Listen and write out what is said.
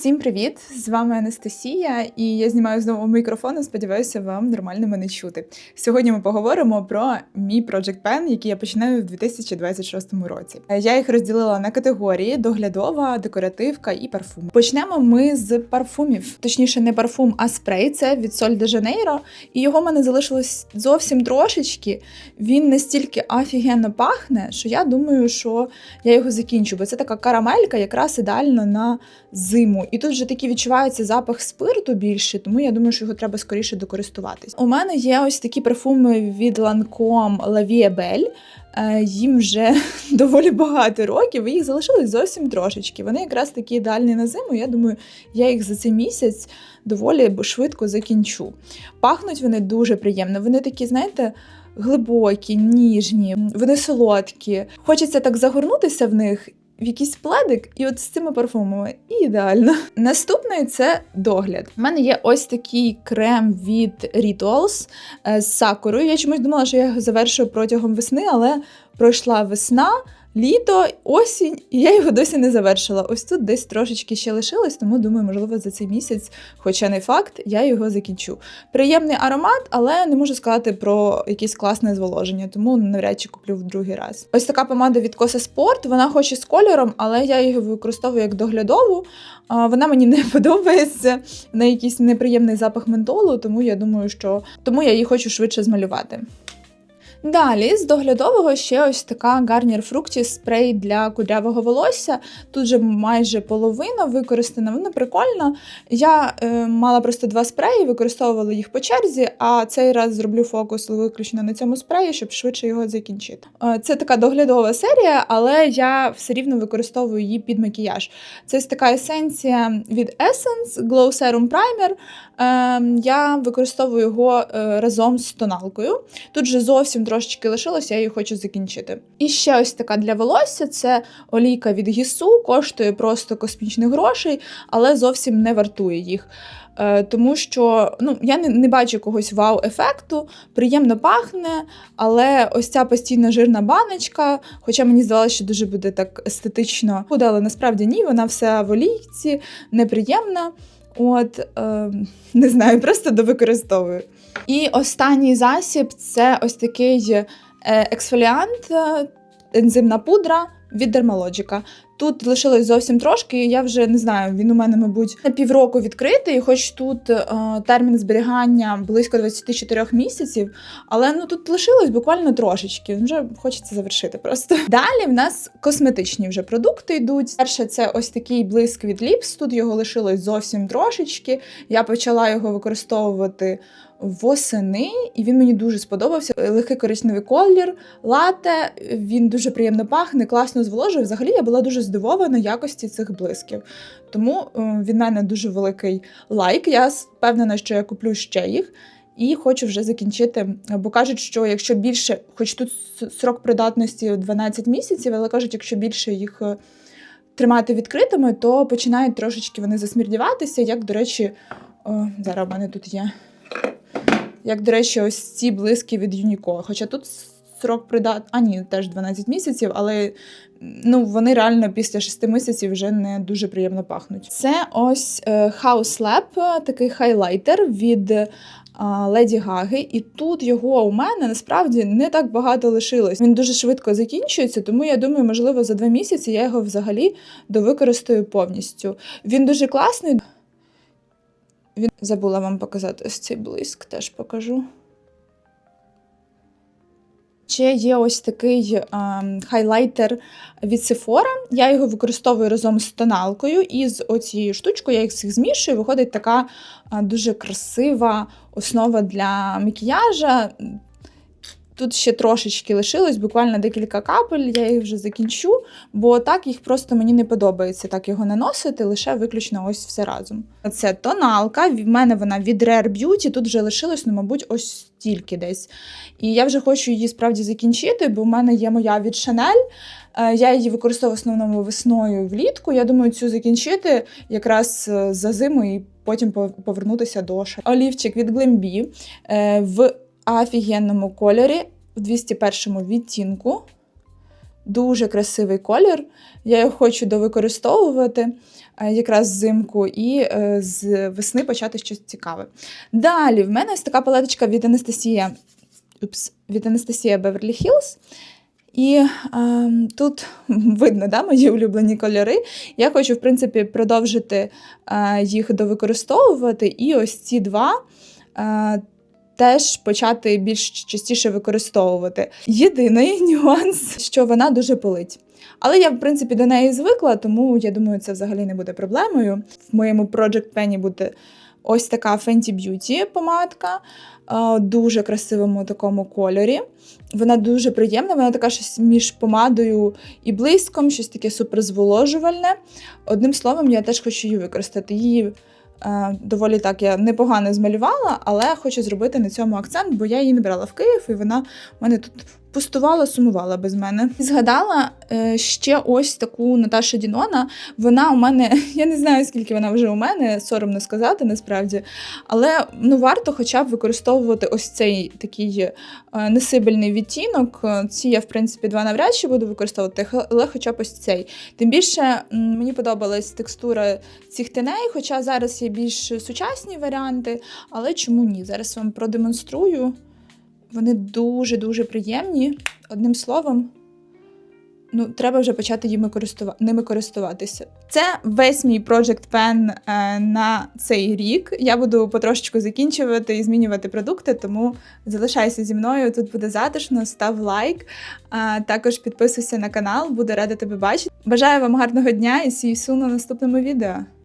Всім привіт! З вами Анастасія, і я знімаю знову мікрофон. і Сподіваюся, вам нормально мене чути. Сьогодні ми поговоримо про мій Project Pen, який я починаю в 2026 році. Я їх розділила на категорії: доглядова, декоративка і парфум. Почнемо ми з парфумів, точніше, не парфум, а спрей. Це від Sol de Janeiro. І його в мене залишилось зовсім трошечки. Він настільки офігенно пахне, що я думаю, що я його закінчу, бо це така карамелька, якраз ідеально на зиму. І тут вже такий відчувається запах спирту більше, тому я думаю, що його треба скоріше докористуватись. У мене є ось такі парфуми від Lancome La Vie Belle. Е, Їм вже доволі багато років, їх залишилось зовсім трошечки. Вони якраз такі ідеальні на зиму. Я думаю, я їх за цей місяць доволі швидко закінчу. Пахнуть вони дуже приємно. Вони такі, знаєте. Глибокі, ніжні, вони солодкі. Хочеться так загорнутися в них в якийсь пледик, і от з цими парфумами і ідеально. Наступний це догляд. У мене є ось такий крем від Rituals е, з сакурою. Я чомусь думала, що я його завершую протягом весни, але пройшла весна. Літо, осінь, і я його досі не завершила. Ось тут десь трошечки ще лишилось, тому думаю, можливо, за цей місяць, хоча не факт, я його закінчу. Приємний аромат, але не можу сказати про якесь класне зволоження, тому навряд чи куплю в другий раз. Ось така помада від Коса Спорт. Вона хоч і з кольором, але я її використовую як доглядову. Вона мені не подобається на якийсь неприємний запах ментолу, тому я думаю, що тому я її хочу швидше змалювати. Далі з доглядового ще ось така Garnier Fructis спрей для кудрявого волосся. Тут же майже половина використана, вона прикольна. Я е, мала просто два спреї, використовувала їх по черзі, а цей раз зроблю фокус виключно на цьому спреї, щоб швидше його закінчити. Е, це така доглядова серія, але я все рівно використовую її під макіяж. Це ось така есенція від Essence Glow Serum Primer. Е, я використовую його е, разом з тоналкою. Тут же зовсім трошечки лишилося, я її хочу закінчити. І ще ось така для волосся це олійка від Гісу, коштує просто космічних грошей, але зовсім не вартує їх. Е, тому що ну, я не, не бачу якогось вау-ефекту, приємно пахне, але ось ця постійна жирна баночка, хоча мені здавалося, що дуже буде так естетично, буде, але насправді ні, вона вся в олійці, неприємна. От, е, не знаю, просто довикористовую. І останній засіб це ось такий е, ексфоліант, е, ензимна пудра від Dermalogica. Тут лишилось зовсім трошки, я вже не знаю, він у мене, мабуть, на півроку відкритий, хоч тут е, термін зберігання близько 24 місяців, але ну тут лишилось буквально трошечки. Вже хочеться завершити просто. Далі в нас косметичні вже продукти йдуть. Перше, це ось такий блиск від Lips, Тут його лишилось зовсім трошечки. Я почала його використовувати восени, і він мені дуже сподобався. Легкий коричневий колір, лате, він дуже приємно пахне, класно зволожує. Взагалі я була дуже здивована якості цих блисків. Тому е, від мене дуже великий лайк. Я впевнена, що я куплю ще їх. І хочу вже закінчити, бо кажуть, що якщо більше, хоч тут срок придатності 12 місяців, але кажуть, якщо більше їх е, тримати відкритими, то починають трошечки вони засмірдіватися. Як, до речі, о, зараз у мене тут є як, до речі, ось ці блиски від Юніко. Хоча тут срок придат... а ні, теж 12 місяців, але ну, вони реально після 6 місяців вже не дуже приємно пахнуть. Це ось е, House Lab, такий хайлайтер від Леді Гаги, і тут його у мене насправді не так багато лишилось. Він дуже швидко закінчується, тому я думаю, можливо, за два місяці я його взагалі довикористаю повністю. Він дуже класний. Він забула вам показати ось цей блиск, теж покажу. Ще є ось такий а, хайлайтер від Sephora. Я його використовую разом з тоналкою, і з оцією штучкою я їх всіх змішую. Виходить така а, дуже красива основа для макіяжа. Тут ще трошечки лишилось, буквально декілька капель, я їх вже закінчу, бо так їх просто мені не подобається так його наносити, лише виключно ось все разом. Це тоналка, в мене вона від Rare Beauty, тут вже лишилось, ну, мабуть, ось стільки десь. І я вже хочу її справді закінчити, бо в мене є моя від Chanel. Е, я її використовую в основному весною влітку. Я думаю, цю закінчити якраз е, за зиму і потім повернутися до. Олівчик від Glambi в офігенному кольорі в 201 відтінку. Дуже красивий колір. Я його хочу довикористовувати е, якраз взимку і е, з весни почати щось цікаве. Далі, в мене ось така палеточка від Анастасія. Упс, від Анастасія Beverly Hills. І е, тут видно да, мої улюблені кольори. Я хочу, в принципі, продовжити е, їх довикористовувати. І ось ці два е, теж почати більш частіше використовувати. Єдиний нюанс, що вона дуже пилить. Але я, в принципі, до неї звикла, тому я думаю, це взагалі не буде проблемою. В моєму Project Pen буде ось така Fenty Beauty помадка, дуже красивому такому кольорі. Вона дуже приємна, вона така щось між помадою і блиском, щось таке суперзволожувальне. Одним словом, я теж хочу її використати. Її доволі так я непогано змалювала, але хочу зробити на цьому акцент, бо я її не брала в Київ, і вона в мене тут пустувала, сумувала без мене. Згадала е, ще ось таку Наташу Дінона. Вона у мене, я не знаю, скільки вона вже у мене, соромно сказати насправді. Але ну варто хоча б використовувати ось цей такий е, несибельний відтінок. Е, Ці я, в принципі, два навряд чи буду використовувати, але хоча б ось цей. Тим більше мені подобалась текстура цих теней, хоча зараз є більш сучасні варіанти, але чому ні? Зараз вам продемонструю. Вони дуже-дуже приємні. Одним словом, ну, треба вже почати їми користува... ними користуватися. Це весь мій Project Pen е, на цей рік. Я буду потрошечку закінчувати і змінювати продукти, тому залишайся зі мною. Тут буде затишно, став лайк. Також підписуйся на канал, буду рада тебе бачити. Бажаю вам гарного дня і see you на наступному відео.